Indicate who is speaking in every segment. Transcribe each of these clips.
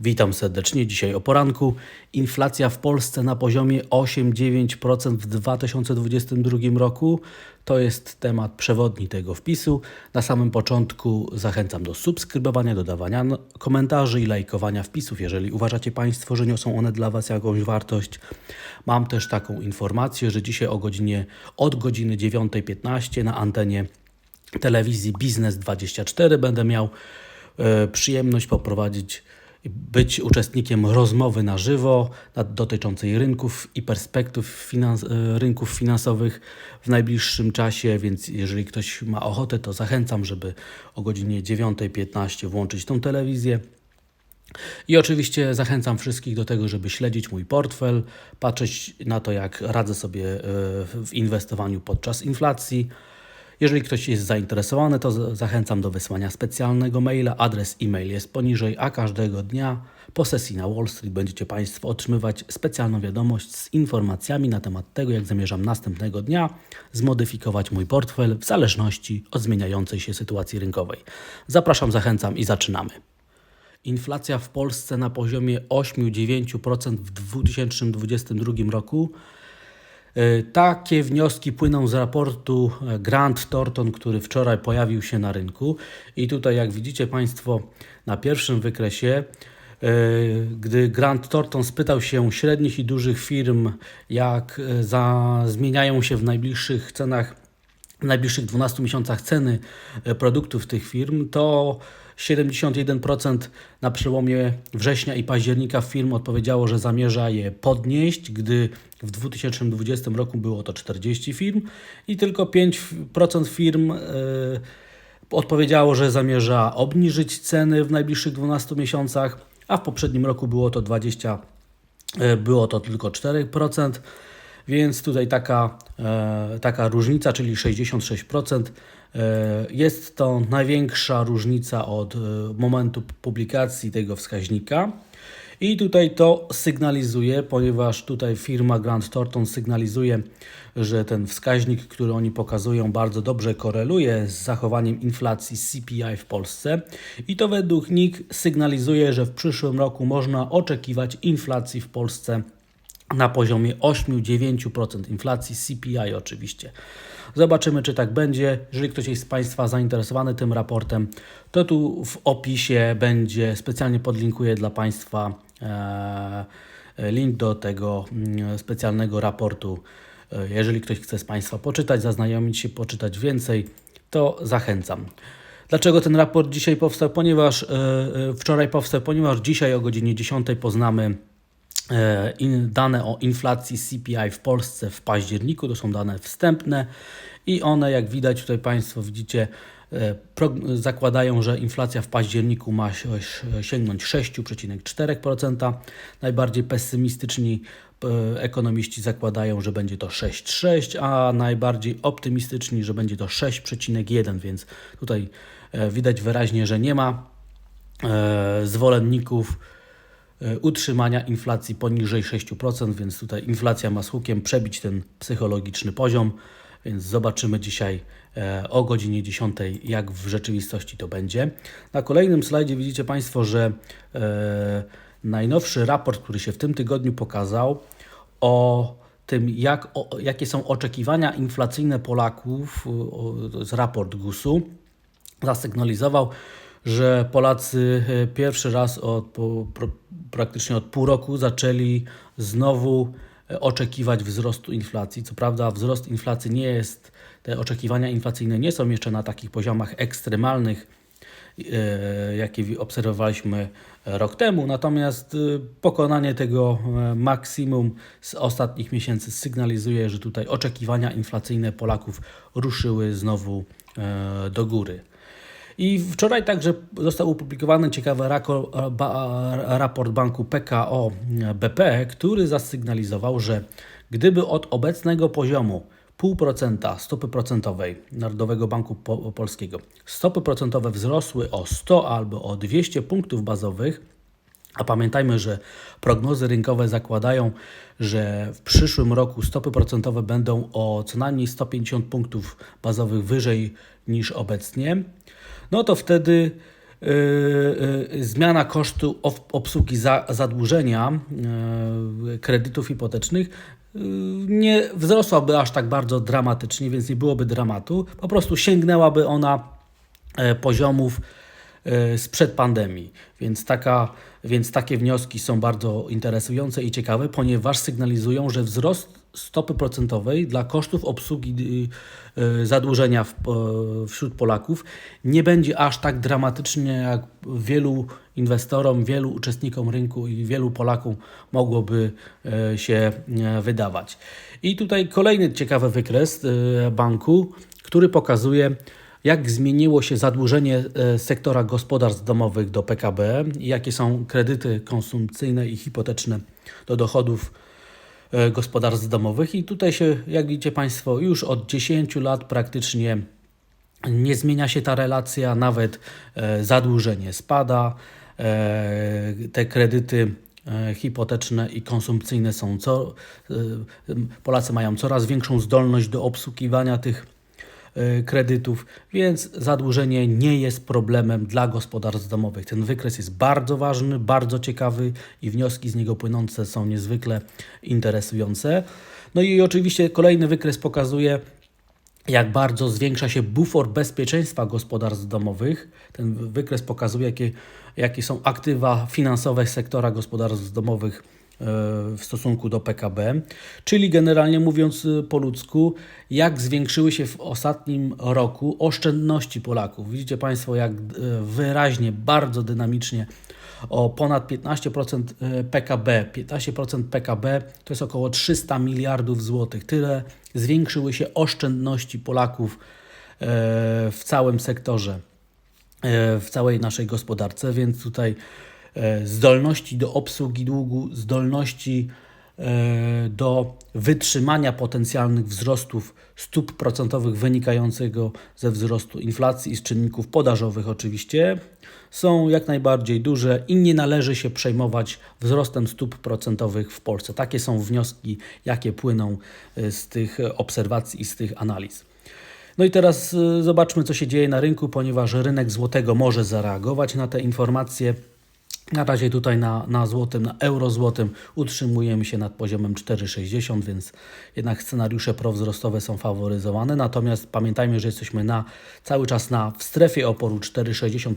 Speaker 1: Witam serdecznie. Dzisiaj o poranku. Inflacja w Polsce na poziomie 8-9% w 2022 roku. To jest temat przewodni tego wpisu. Na samym początku zachęcam do subskrybowania, dodawania no- komentarzy i lajkowania wpisów, jeżeli uważacie Państwo, że niosą one dla Was jakąś wartość. Mam też taką informację, że dzisiaj o godzinie od godziny 9.15 na antenie telewizji Biznes 24 będę miał e, przyjemność poprowadzić, być uczestnikiem rozmowy na żywo dotyczącej rynków i perspektyw finans, e, rynków finansowych w najbliższym czasie, więc jeżeli ktoś ma ochotę, to zachęcam, żeby o godzinie 9.15 włączyć tą telewizję. I oczywiście zachęcam wszystkich do tego, żeby śledzić mój portfel, patrzeć na to, jak radzę sobie e, w inwestowaniu podczas inflacji. Jeżeli ktoś jest zainteresowany, to zachęcam do wysłania specjalnego maila. Adres e-mail jest poniżej, a każdego dnia po sesji na Wall Street będziecie Państwo otrzymywać specjalną wiadomość z informacjami na temat tego, jak zamierzam następnego dnia zmodyfikować mój portfel w zależności od zmieniającej się sytuacji rynkowej. Zapraszam, zachęcam i zaczynamy. Inflacja w Polsce na poziomie 8-9% w 2022 roku. E, Takie wnioski płyną z raportu e, Grant Thornton, który wczoraj pojawił się na rynku. I tutaj, jak widzicie Państwo na pierwszym wykresie, e, gdy Grant Thornton spytał się średnich i dużych firm, jak za, zmieniają się w najbliższych cenach w najbliższych 12 miesiącach ceny produktów tych firm, to 71% na przełomie września i października firm odpowiedziało, że zamierza je podnieść, gdy w 2020 roku było to 40 firm i tylko 5% firm e, odpowiedziało, że zamierza obniżyć ceny w najbliższych 12 miesiącach, a w poprzednim roku było to 20 E, było to tylko 4%, więc tutaj taka, e, taka różnica, czyli 66%. E, Jest to największa różnica od e, momentu publikacji tego wskaźnika. I tutaj to sygnalizuje, ponieważ tutaj firma Grant Thornton sygnalizuje, że ten wskaźnik, który oni pokazują, bardzo dobrze koreluje z zachowaniem inflacji CPI w Polsce. I to według nich sygnalizuje, że w przyszłym roku można oczekiwać inflacji w Polsce na poziomie 8-9% inflacji CPI oczywiście. Zobaczymy, czy tak będzie. Jeżeli ktoś jest z Państwa zainteresowany tym raportem, to tu w opisie będzie, specjalnie podlinkuję dla Państwa e, link do tego mm, specjalnego raportu. E, Jeżeli ktoś chce z Państwa poczytać, zaznajomić się, poczytać więcej, to zachęcam. Dlaczego ten raport dzisiaj powstał? Ponieważ e, wczoraj powstał, ponieważ dzisiaj o godzinie 10 poznamy in, dane o inflacji CPI w Polsce w październiku. To są dane wstępne i one, jak widać tutaj Państwo widzicie, e, zakładają, że inflacja w październiku ma si- sięgnąć 6,4%. Najbardziej pesymistyczni e, ekonomiści zakładają, że będzie to 6,6, a najbardziej optymistyczni, że będzie to 6,1, więc tutaj e, widać wyraźnie, że nie ma e, zwolenników e, utrzymania inflacji poniżej 6%, więc tutaj inflacja ma z hukiem przebić ten psychologiczny poziom, więc zobaczymy dzisiaj e, o godzinie 10, jak w rzeczywistości to będzie. Na kolejnym slajdzie widzicie Państwo, że e, najnowszy raport, który się w tym tygodniu pokazał, o tym, jak, o, jakie są oczekiwania inflacyjne Polaków, o, to jest raport GUS-u, zasygnalizował, że Polacy e, pierwszy raz od praktycznie od pół roku zaczęli znowu e, oczekiwać wzrostu inflacji. Co prawda wzrost inflacji nie jest, te oczekiwania inflacyjne nie są jeszcze na takich poziomach ekstremalnych, e, jakie obserwowaliśmy rok temu, natomiast pokonanie tego maksimum z ostatnich miesięcy sygnalizuje, że tutaj oczekiwania inflacyjne Polaków ruszyły znowu do góry. I wczoraj także został opublikowany ciekawy raport banku PKO BP, który zasygnalizował, że gdyby od obecnego poziomu 0,5% stopy procentowej Narodowego Banku Po- Polskiego stopy procentowe wzrosły o 100 albo o 200 punktów bazowych, a pamiętajmy, że prognozy rynkowe zakładają, że w przyszłym roku stopy procentowe będą o co najmniej 150 punktów bazowych wyżej niż obecnie, no to wtedy e, yy, zmiana kosztu obsługi za, zadłużenia yy, kredytów hipotecznych yy, nie wzrosłaby aż tak bardzo dramatycznie, więc nie byłoby dramatu. Po prostu sięgnęłaby ona e, poziomów sprzed pandemii. Więc, taka, więc takie wnioski są bardzo interesujące i ciekawe, ponieważ sygnalizują, że wzrost stopy procentowej dla kosztów obsługi y, y, zadłużenia wśród Polaków nie będzie aż tak dramatycznie, jak wielu inwestorom, wielu uczestnikom rynku i wielu Polakom mogłoby y, się wydawać. I tutaj kolejny ciekawy wykres banku, który pokazuje, jak zmieniło się zadłużenie sektora gospodarstw domowych do PKB, jakie są kredyty konsumpcyjne i hipoteczne do dochodów E, gospodarstw domowych? I tutaj się, jak widzicie Państwo, już od 10 lat praktycznie nie zmienia się ta relacja, nawet e, zadłużenie spada, e, te kredyty hipoteczne i konsumpcyjne są co Polacy mają coraz większą zdolność do obsługiwania tych E, kredytów, więc zadłużenie nie jest problemem dla gospodarstw domowych. Ten wykres jest bardzo ważny, bardzo ciekawy i wnioski z niego płynące są niezwykle interesujące. No i oczywiście kolejny wykres pokazuje, jak bardzo zwiększa się bufor bezpieczeństwa gospodarstw domowych. Ten wykres pokazuje, jakie, jakie są aktywa finansowe sektora gospodarstw domowych w stosunku do PKB, czyli generalnie mówiąc y, po ludzku, jak zwiększyły się w ostatnim roku oszczędności Polaków. Widzicie Państwo, jak y, wyraźnie, bardzo dynamicznie o ponad 15% PKB. 15% PKB to jest około 300 miliardów złotych. Tyle zwiększyły się oszczędności Polaków y, w całym sektorze, w całej naszej gospodarce, więc tutaj zdolności do obsługi długu, zdolności e, do wytrzymania potencjalnych wzrostów stóp procentowych wynikającego ze wzrostu inflacji i z czynników podażowych oczywiście są jak najbardziej duże i nie należy się przejmować wzrostem stóp procentowych w Polsce. Takie są wnioski, jakie płyną e, z tych obserwacji i z tych analiz. No i teraz zobaczmy, co się dzieje na rynku, ponieważ rynek złotego może zareagować na te informacje. Na razie tutaj na, na złotym, na euro złotym utrzymujemy się nad poziomem 4,60, więc jednak scenariusze prowzrostowe są faworyzowane. Natomiast pamiętajmy, że jesteśmy na, cały czas na, w strefie oporu 4,60,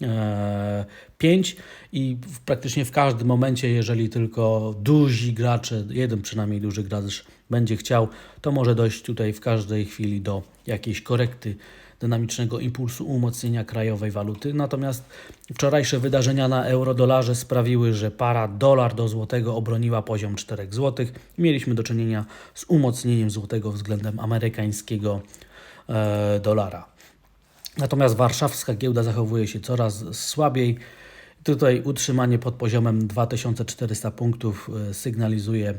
Speaker 1: 4,65 i w, praktycznie w każdym momencie, jeżeli tylko duzi gracze, jeden przynajmniej duży gracz będzie chciał, to może dojść tutaj w każdej chwili do jakiejś korekty dynamicznego impulsu umocnienia krajowej waluty. Natomiast wczorajsze wydarzenia na euro-dolarze sprawiły, że para dolar do złotego obroniła poziom 4 zł. Mieliśmy do czynienia z umocnieniem złotego względem amerykańskiego e, dolara. Natomiast warszawska giełda zachowuje się coraz słabiej. Tutaj utrzymanie pod poziomem 2400 punktów e, sygnalizuje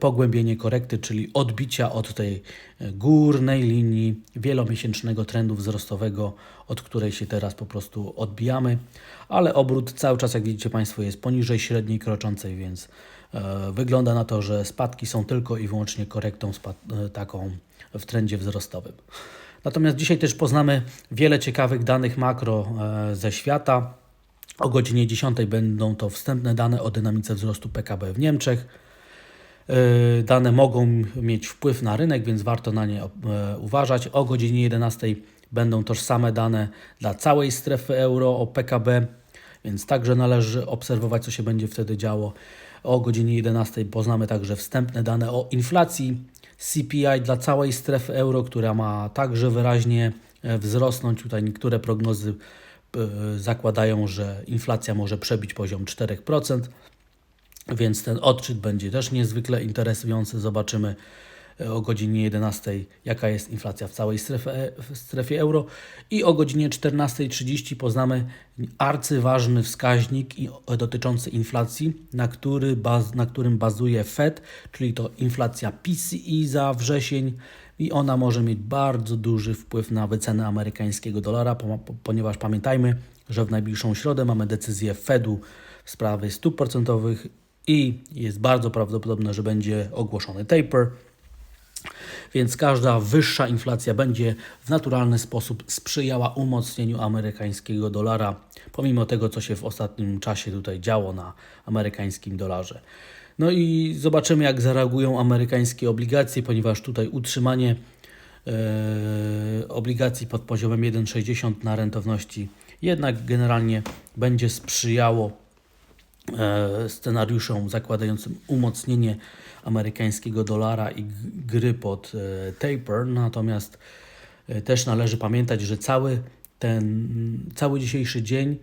Speaker 1: pogłębienie korekty, czyli odbicia od tej e, górnej linii wielomiesięcznego trendu wzrostowego, od której się teraz po prostu odbijamy, ale obrót cały czas, jak widzicie Państwo, jest poniżej średniej kroczącej, więc e, wygląda na to, że spadki są tylko i wyłącznie korektą taką w trendzie wzrostowym. Natomiast dzisiaj też poznamy wiele ciekawych danych makro ze świata. O godzinie 10 będą to wstępne dane o dynamice wzrostu PKB w Niemczech. E, dane mogą mieć wpływ na rynek, więc warto na nie e, uważać. O godzinie 11 będą tożsame dane dla całej strefy euro o PKB, więc także należy obserwować, co się będzie wtedy działo. O godzinie 11 poznamy także wstępne dane o inflacji CPI dla całej strefy euro, która ma także wyraźnie e, wzrosnąć. Tutaj niektóre prognozy zakładają, że inflacja może przebić poziom 4%. Więc ten odczyt będzie też niezwykle interesujący. Zobaczymy e, o godzinie 11, jaka jest inflacja w całej strefie, w strefie euro. I o godzinie 14.30 poznamy arcyważny wskaźnik dotyczący inflacji, na, który baz, na którym bazuje Fed, czyli to inflacja PCE za wrzesień. I ona może mieć bardzo duży wpływ na wycenę amerykańskiego dolara, ponieważ pamiętajmy, że w najbliższą środę mamy decyzję Fedu w sprawie stóp procentowych i jest bardzo prawdopodobne, że będzie ogłoszony taper. więc każda wyższa inflacja będzie w naturalny sposób sprzyjała umocnieniu amerykańskiego dolara, pomimo tego, co się w ostatnim czasie tutaj działo na amerykańskim dolarze. No i zobaczymy, jak zareagują amerykańskie obligacje, ponieważ tutaj utrzymanie e, obligacji pod poziomem 1,60 na rentowności jednak generalnie będzie sprzyjało scenariuszom zakładającym umocnienie amerykańskiego dolara i gry pod e, taper. Natomiast e, też należy pamiętać, że cały ten cały dzisiejszy dzień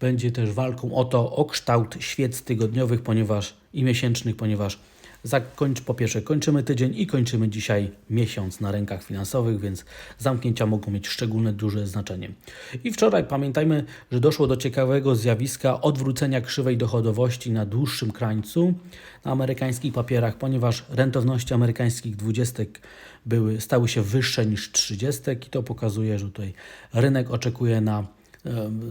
Speaker 1: będzie też walką o to, o kształt świec tygodniowych, ponieważ i miesięcznych, ponieważ zakończ, po pierwsze kończymy tydzień i kończymy dzisiaj miesiąc na rynkach finansowych, więc zamknięcia mogą mieć szczególne duże znaczenie. I wczoraj pamiętajmy, że doszło do ciekawego zjawiska odwrócenia krzywej dochodowości na dłuższym krańcu na amerykańskich papierach, ponieważ rentowności amerykańskich dwudziestek były, stały się wyższe niż trzydziestek i to pokazuje, że tutaj rynek oczekuje na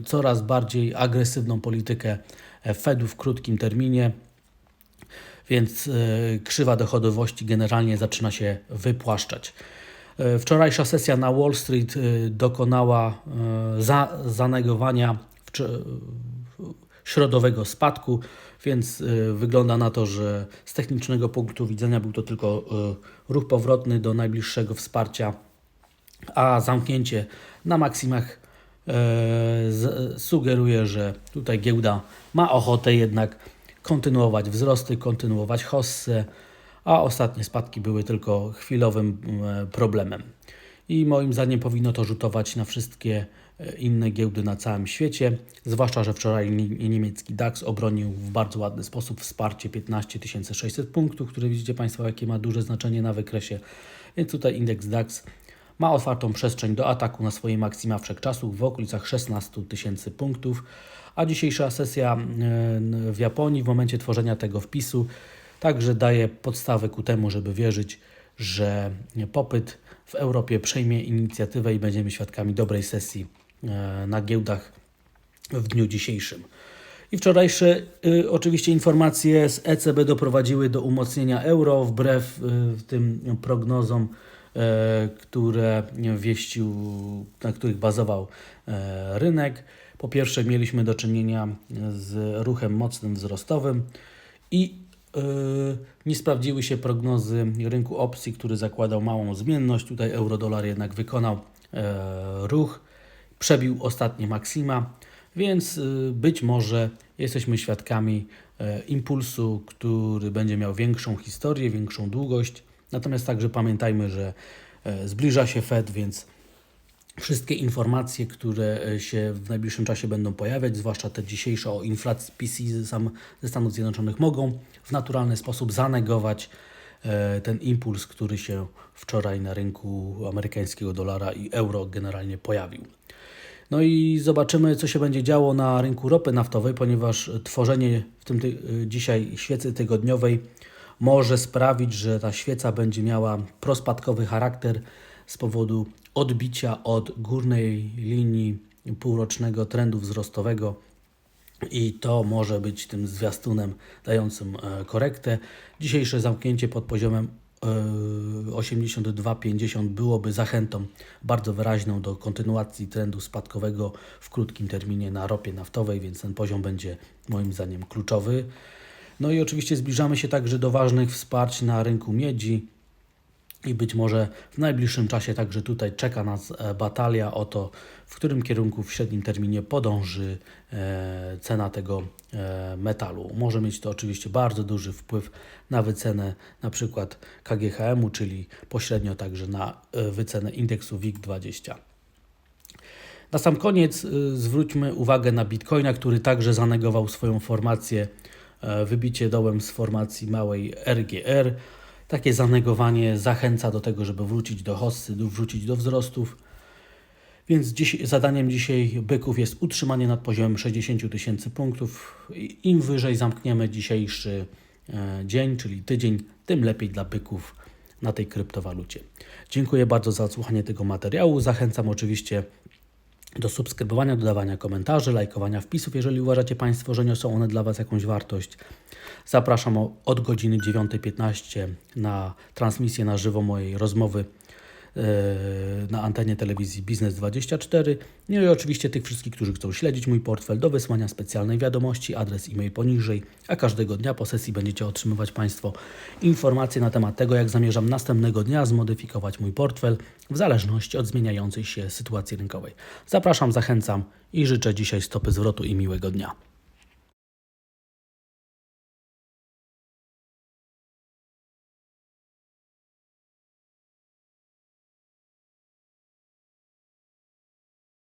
Speaker 1: coraz bardziej agresywną politykę Fedu w krótkim terminie, więc e, krzywa dochodowości generalnie zaczyna się wypłaszczać. E, Wczorajsza sesja na Wall Street e, dokonała za, zanegowania środowego spadku, więc wygląda na to, że z technicznego punktu widzenia był to tylko ruch powrotny do najbliższego wsparcia, a zamknięcie na maksimach sugeruje, że tutaj giełda ma ochotę jednak kontynuować wzrosty, kontynuować hossę, a ostatnie spadki były tylko chwilowym e, problemem. I moim zdaniem powinno to rzutować na wszystkie e, inne giełdy na całym świecie, zwłaszcza, że wczoraj ni- niemiecki DAX obronił w bardzo ładny sposób wsparcie 15 600 punktów, które widzicie Państwo, jakie ma duże znaczenie na wykresie. Więc tutaj indeks DAX ma otwartą przestrzeń do ataku na swoje maksima wszechczasów w okolicach 16 tysięcy punktów, a dzisiejsza sesja e, w Japonii w momencie tworzenia tego wpisu także daje podstawę ku temu, żeby wierzyć, że popyt w Europie przejmie inicjatywę i będziemy świadkami dobrej sesji e, na giełdach w dniu dzisiejszym. I wczorajsze y, oczywiście informacje z ECB doprowadziły do umocnienia euro wbrew y, tym prognozom, które wieścił, na których bazował e, rynek. Po pierwsze mieliśmy do czynienia z ruchem mocnym wzrostowym i y, nie sprawdziły się prognozy rynku opcji, który zakładał małą zmienność. Tutaj euro-dolar jednak wykonał e, ruch, przebił ostatnie maksima, więc być może jesteśmy świadkami e, impulsu, który będzie miał większą historię, większą długość. Natomiast także pamiętajmy, że e, zbliża się Fed, więc wszystkie informacje, które e, się w najbliższym czasie będą pojawiać, zwłaszcza te dzisiejsze o inflacji sam, ze Stanów Zjednoczonych, mogą w naturalny sposób zanegować e, ten impuls, który się wczoraj na rynku amerykańskiego dolara i euro generalnie pojawił. No i zobaczymy, co się będzie działo na rynku ropy naftowej, ponieważ tworzenie w tym ty- dzisiaj świecy tygodniowej może sprawić, że ta świeca będzie miała prospadkowy charakter z powodu odbicia od górnej linii półrocznego trendu wzrostowego i to może być tym zwiastunem dającym e, korektę. Dzisiejsze zamknięcie pod poziomem e, 82,50 byłoby zachętą bardzo wyraźną do kontynuacji trendu spadkowego w krótkim terminie na ropie naftowej, więc ten poziom będzie moim zdaniem kluczowy. No i oczywiście zbliżamy się także do ważnych wsparć na rynku miedzi. I być może w najbliższym czasie także tutaj czeka nas e, batalia o to, w którym kierunku w średnim terminie podąży e, cena tego e, metalu. Może mieć to oczywiście bardzo duży wpływ na wycenę na przykład KGHM-u, czyli pośrednio także na wycenę indeksu WIG20. Na sam koniec zwróćmy uwagę na Bitcoina, który także zanegował swoją formację, wybicie dołem z formacji małej RGR. Takie zanegowanie zachęca do tego, żeby wrócić do hossy, wrócić do wzrostów. Więc dziś, zadaniem dzisiaj byków jest utrzymanie nad poziomem 60 000 tysięcy punktów. Im wyżej zamkniemy dzisiejszy e, dzień, czyli tydzień, tym lepiej dla byków na tej kryptowalucie. Dziękuję bardzo za odsłuchanie tego materiału. Zachęcam oczywiście do subskrybowania, dodawania komentarzy, lajkowania wpisów, jeżeli uważacie Państwo, że niosą one dla Was jakąś wartość. Zapraszam od godziny 9.15 na transmisję na żywo mojej rozmowy na antenie telewizji Biznes 24. No i oczywiście tych wszystkich, którzy chcą śledzić mój portfel do wysłania specjalnej wiadomości, adres e-mail poniżej, a każdego dnia po sesji będziecie otrzymywać Państwo informacje na temat tego, jak zamierzam następnego dnia zmodyfikować mój portfel w zależności od zmieniającej się sytuacji rynkowej. Zapraszam, zachęcam i życzę dzisiaj stopy zwrotu i miłego dnia.